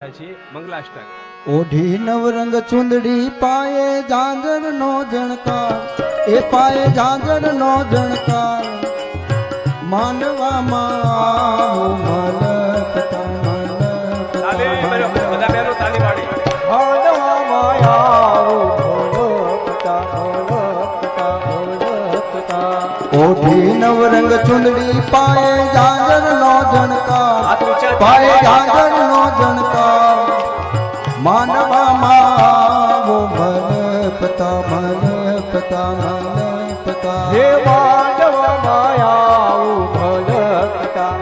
મંગલાષ્ટક. ઓઢી નવરંગ ચુંદડી પાયે ઝાંઝર નો જણકાર. એ પાયે ઝાંઝર નો જણકાર માનવામાં આવો મલકતા માનવામાં આવો ઓઢી નવરંગ ચુંદડી પાયે ઝાંઝર નો જણકાર પાયે જણકાર માનવામાં મન પતા મન પતા હે માનવામાં આવો મન પતા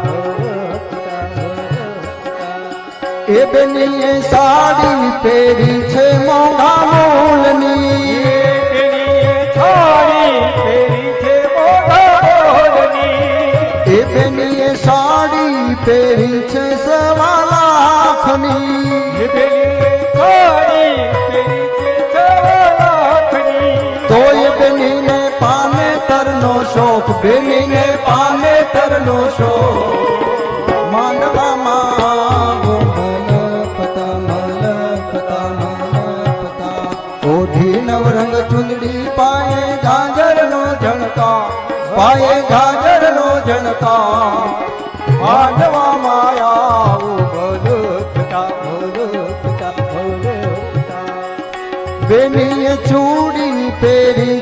એ બેનીએ સાડી પહેરી છે મોંઘા મૂલની. એ સાડી પહેરી છે સવા લાખની. તરનો શોખ ભીમીને પામે તરનો શોખ પાયે ગાજરનો જણકા પાયે ગાજરનો માયા ચૂડી પેરી